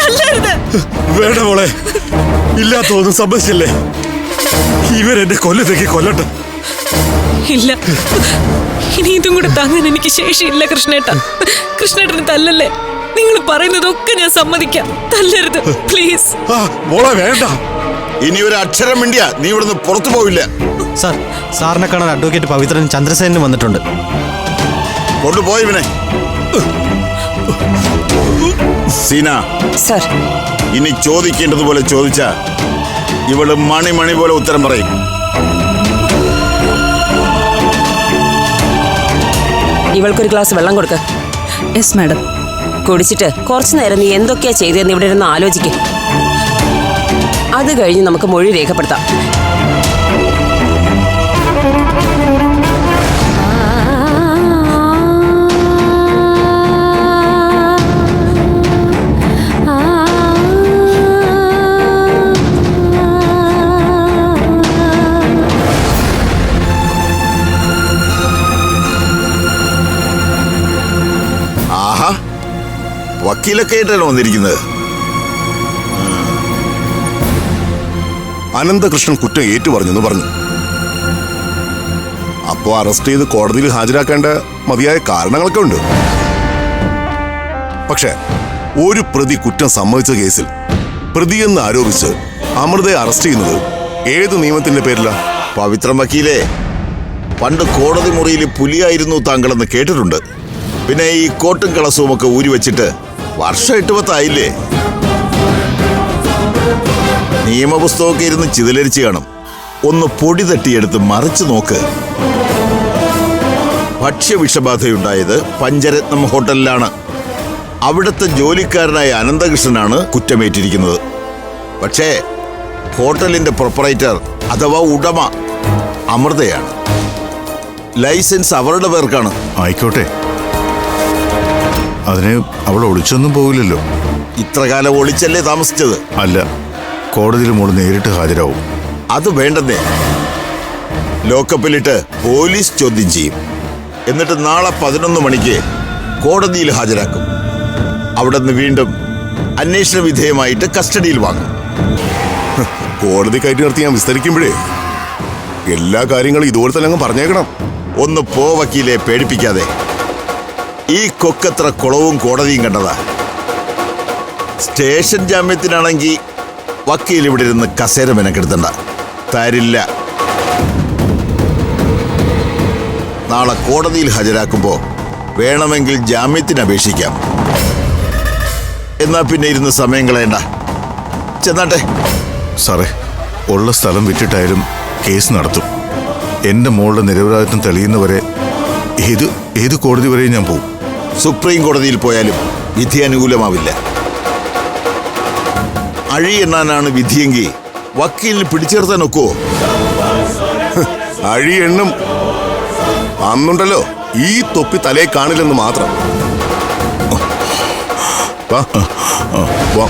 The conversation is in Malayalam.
തല്ലരുത് വേണ്ട മോളെ. ഇല്ലാത്തൊന്നും സംഭവിച്ചില്ലേ ഇവരെന്നെ കൊല്ലത്തേക്ക് കൊല്ലട്ടെ. ഇല്ല. ഇനി ഇതും കൂടെ താങ്ങാൻ എനിക്ക് ശേഷിയില്ല കൃഷ്ണേട്ട. കൃഷ്ണേട്ടന് തല്ലല്ലേ? നിങ്ങൾ പറയുന്നതൊക്കെ ഞാൻ സമ്മതിക്കാം. തല്ലരുത് പ്ലീസ്. ആ മോളെ വേണ്ട. ഇനി ഒരു അക്ഷരം വേണ്ടിയാ നീ ഇവിടുന്ന് പുറത്തു പോവില്ല. സാർ സാറിനെ കാണാൻ അഡ്വക്കേറ്റ് പവിത്രൻ ചന്ദ്രസേനും വന്നിട്ടുണ്ട്. കൊണ്ടുപോയി ഇവനെ. സീന സർ. ഇനി ചോദിക്കേണ്ടതുപോലെ ചോദിച്ച ഇവൾ മണി മണി പോലെ ഉത്തരം പറയും. ഇവൾക്കൊരു ഗ്ലാസ് വെള്ളം കൊടുക്ക. യെസ് മാഡം കുടിച്ചിട്ട് കുറച്ചു നേരം നീ എന്തൊക്കെയാ ചെയ്തതെന്ന് ഇവിടെ ഇരുന്ന് ആലോചിക്കും. അത് കഴിഞ്ഞ് നമുക്ക് മൊഴി രേഖപ്പെടുത്താം. വക്കീലൊക്കെ ആയിട്ടാണ് വന്നിരിക്കുന്നത്? അനന്തകൃഷ്ണൻ കുറ്റം ഏറ്റുപറഞ്ഞെന്ന് പറഞ്ഞു. അപ്പോ അറസ്റ്റ് ചെയ്ത് കോടതിയിൽ ഹാജരാക്കേണ്ട മതിയായ കാരണങ്ങളൊക്കെ ഉണ്ട്. പക്ഷേ ഒരു പ്രതി കുറ്റം സമ്മതിച്ച കേസിൽ പ്രതിയെന്ന് ആരോപിച്ച് അമൃതയെ അറസ്റ്റ് ചെയ്യുന്നത് ഏത് നിയമത്തിന്റെ പേരിലാ? പവിത്രം വക്കീലേ പണ്ട് കോടതി മുറിയിൽ പുലിയായിരുന്നു താങ്കളെന്ന് കേട്ടിട്ടുണ്ട്. പിന്നെ ഈ കോട്ടും കളസവും ഒക്കെ ഊരി വെച്ചിട്ട് വർഷം എട്ട് പത്തായില്ലേ? നിയമപുസ്തകമൊക്കെ ഇരുന്ന് ചിതലരിച്ച് കാണും. ഒന്ന് പൊടി തട്ടിയെടുത്ത് മറിച്ചു നോക്ക്. ഭക്ഷ്യവിഷബാധയുണ്ടായത് പഞ്ചരത്നം ഹോട്ടലിലാണ്. അവിടുത്തെ ജോലിക്കാരനായ അനന്തകൃഷ്ണനാണ് കുറ്റമേറ്റിരിക്കുന്നത്. പക്ഷേ ഹോട്ടലിന്റെ പ്രൊപ്പറേറ്റർ അഥവാ ഉടമ അമൃതയാണ്. ലൈസൻസ് അവരുടെ പേർക്കാണ്. ആയിക്കോട്ടെ. അതിന് അവൾ ഒളിച്ചൊന്നും പോകില്ലല്ലോ ഇത്ര കാലം ഒളിച്ചല്ലേ താമസിച്ചത്? അല്ല കോടതിയിൽ മോൾ നേരിട്ട് ഹാജരാവും. അത് വേണ്ടെന്നേ. ലോക്കപ്പിലിട്ട് പോലീസ് ചോദ്യം ചെയ്യും. എന്നിട്ട് നാളെ പതിനൊന്ന് മണിക്ക് കോടതിയിൽ ഹാജരാക്കും. അവിടെ നിന്ന് വീണ്ടും അന്വേഷണ വിധേയമായിട്ട് കസ്റ്റഡിയിൽ വാങ്ങും. കോടതി കയറ്റി നിർത്തി ഞാൻ വിസ്തരിക്കുമ്പോഴേ എല്ലാ കാര്യങ്ങളും ഇതുപോലെ തന്നെ അങ്ങ് പറഞ്ഞേക്കണം. ഒന്ന് പോ വക്കീലെ പേടിപ്പിക്കാതെ. ഈ കൊക്കത്ര കുളവും കോടതിയും കണ്ടതാ. സ്റ്റേഷൻ ജാമ്യത്തിനാണെങ്കിൽ വക്കീൽ ഇവിടെ ഇരുന്ന് കസേര മെനക്കെടുത്തണ്ട. തരില്ല. നാളെ കോടതിയിൽ ഹാജരാക്കുമ്പോൾ വേണമെങ്കിൽ ജാമ്യത്തിന് അപേക്ഷിക്കാം. എന്നാ പിന്നെ ഇരുന്ന് സമയം കളയണ്ട. ചെന്നാട്ടെ. സാറേ ഉള്ള സ്ഥലം വിറ്റിട്ടായാലും കേസ് നടത്തും. എന്റെ മോളുടെ നിരപരാധിത്വം തെളിയുന്നവരെ ഏത് ഏത് കോടതി വരെയും ഞാൻ പോകും സുപ്രീം കോടതിയിൽ പോയാലും വിധി അനുകൂലമാവില്ല. അഴി എണ്ണാനാണ് വിധിയെങ്കിൽ വക്കീലിന് പിടിച്ചെടുത്താൻ ഒക്കുവോ അഴി എണ്ണും. അന്നുണ്ടല്ലോ ഈ തൊപ്പി തലേ കാണില്ലെന്ന് മാത്രം. വാ.